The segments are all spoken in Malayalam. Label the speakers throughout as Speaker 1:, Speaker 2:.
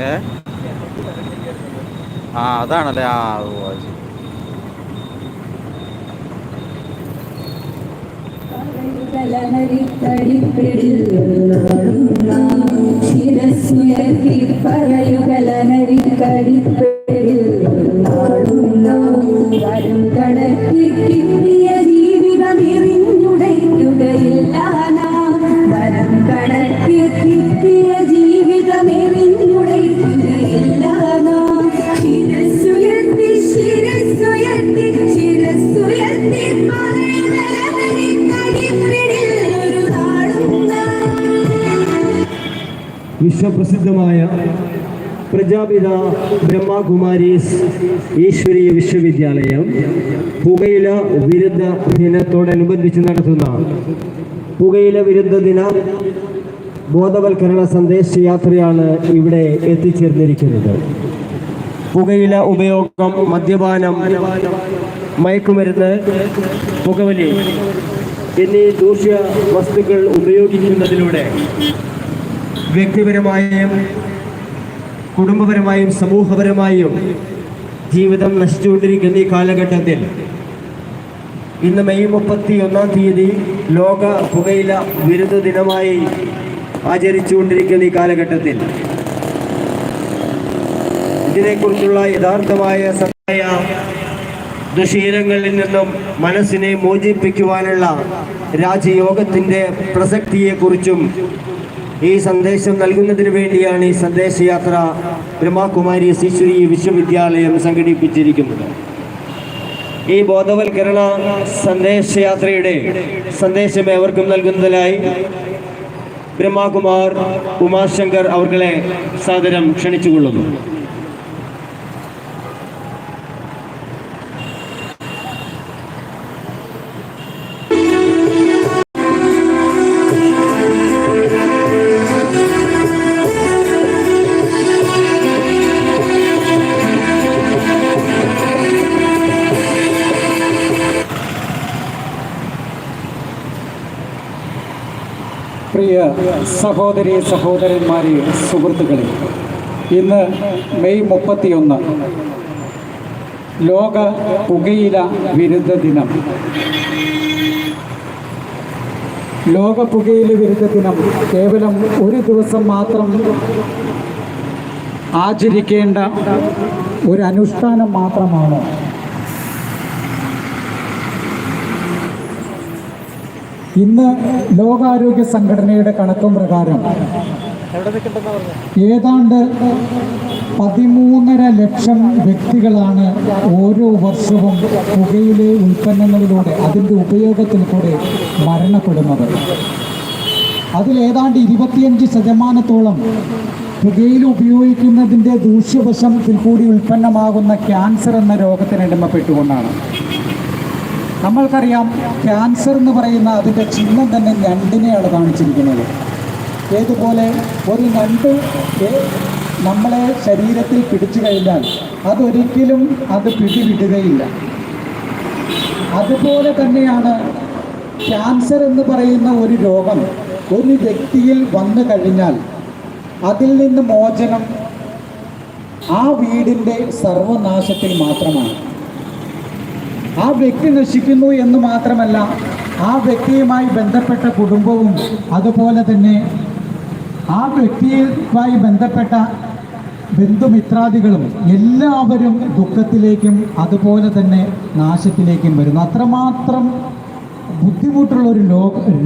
Speaker 1: ഏ ആ അതാണല്ലേ ആ ഓ ശരി.
Speaker 2: ശിരസ്സുയർത്തി പറയുകലഹരിക്കടിപ്പെടിൽ കടക്കി
Speaker 3: വിശ്വപ്രസിദ്ധമായ പ്രജാപിത ബ്രഹ്മകുമാരീസ് ഈശ്വരീയ വിശ്വവിദ്യാലയം പുകയില വിരുദ്ധ ദിനത്തോടനുബന്ധിച്ച് നടത്തുന്ന പുകയില വിരുദ്ധ ദിന ബോധവൽക്കരണ സന്ദേശ യാത്രയാണ് ഇവിടെ എത്തിച്ചേർന്നിരിക്കുന്നത്. പുകയില ഉപയോഗം മദ്യപാനം മയക്കുമരുന്ന് പുകവലി എന്നീ ദൂഷ്യ വസ്തുക്കൾ ഉപയോഗിക്കുന്നതിലൂടെ വ്യക്തിപരമായും കുടുംബപരമായും സമൂഹപരമായും ജീവിതം നശിച്ചുകൊണ്ടിരിക്കുന്ന ഈ കാലഘട്ടത്തിൽ ഇന്ന് മെയ് മുപ്പത്തി ഒന്നാം തീയതി ലോക പുകയില വിരുദ്ധ ദിനമായി ആചരിച്ചുകൊണ്ടിരിക്കുന്ന ഈ കാലഘട്ടത്തിൽ ഇതിനെക്കുറിച്ചുള്ള യഥാർത്ഥമായ സഹായ ദുശീലങ്ങളിൽ നിന്നും മനസ്സിനെ മോചിപ്പിക്കുവാനുള്ള രാജയോഗത്തിന്റെ പ്രസക്തിയെക്കുറിച്ചും ഈ സന്ദേശം നൽകുന്നതിന് വേണ്ടിയാണ് ഈ സന്ദേശയാത്ര ബ്രഹ്മകുമാരി ശിശുരി വിശ്വവിദ്യാലയം സംഘടിപ്പിച്ചിരിക്കുന്നത്. ഈ ബോധവൽക്കരണ സന്ദേശയാത്രയുടെ സന്ദേശം ഏവർക്കും നൽകുന്നതിനായി ബ്രഹ്മകുമാർ ഉമാശങ്കർ അവർകളെ സാദരം ക്ഷണിച്ചുകൊള്ളുന്നു.
Speaker 4: പ്രിയ സഹോദരി സഹോദരന്മാരെ സുഹൃത്തുക്കളെ ഇന്ന് മെയ് മുപ്പത്തിയൊന്ന് ലോക പുകയില വിരുദ്ധ ദിനം. ലോക പുകയില വിരുദ്ധ ദിനം കേവലം ഒരു ദിവസം മാത്രം ആചരിക്കേണ്ട ഒരു അനുഷ്ഠാനം മാത്രമാണോ? ഇന്ന് ലോകാരോഗ്യ സംഘടനയുടെ കണക്കും പ്രകാരം ഏതാണ്ട് പതിമൂന്നര ലക്ഷം വ്യക്തികളാണ് ഓരോ വർഷവും പുകയിലെ ഉൽപ്പന്നങ്ങളിലൂടെ അതിന്റെ ഉപയോഗത്തിൽ കൂടെ മരണപ്പെടുന്നത് അതിലേതാണ്ട് ഇരുപത്തിയഞ്ച് ശതമാനത്തോളം പുകയിൽ ഉപയോഗിക്കുന്നതിന്റെ ദൂഷ്യവശത്തിൽ കൂടി ഉൽപ്പന്നമാകുന്ന ക്യാൻസർ എന്ന രോഗത്തിനടിമപ്പെട്ടുകൊണ്ടാണ് നമ്മൾക്കറിയാം ക്യാൻസർ എന്ന് പറയുന്ന അതിന്റെ ചിഹ്നം തന്നെ ഞണ്ടിനെയാണ് കാണിച്ചിരിക്കുന്നത്. ഏതുപോലെ ഒരു ഞണ്ട് നമ്മളെ ശരീരത്തിൽ പിടിച്ചു കഴിഞ്ഞാൽ അതൊരിക്കലും അത് പിടിവിടുകയില്ല. അതുപോലെ തന്നെയാണ് ക്യാൻസർ എന്ന് പറയുന്ന ഒരു രോഗം ഒരു വ്യക്തിയിൽ വന്നു കഴിഞ്ഞാൽ അതിൽ നിന്ന് മോചനം ആ വീടിന്റെ സർവനാശത്തിൽ മാത്രമാണ്. ആ വ്യക്തി നശിക്കുന്നു എന്ന് മാത്രമല്ല ആ വ്യക്തിയുമായി ബന്ധപ്പെട്ട കുടുംബവും അതുപോലെ തന്നെ ആ വ്യക്തിയുമായി ബന്ധപ്പെട്ട ബന്ധുമിത്രാദികളും എല്ലാവരും ദുഃഖത്തിലേക്കും അതുപോലെ തന്നെ നാശത്തിലേക്കും വരുന്നു. അത്രമാത്രം ബുദ്ധിമുട്ടുള്ള ഒരു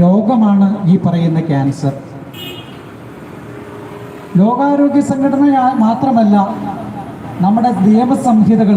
Speaker 4: രോഗമാണ് ഈ പറയുന്ന ക്യാൻസർ. ലോകാരോഗ്യ സംഘടന മാത്രമല്ല നമ്മുടെ നിയമസംഹിതകൾ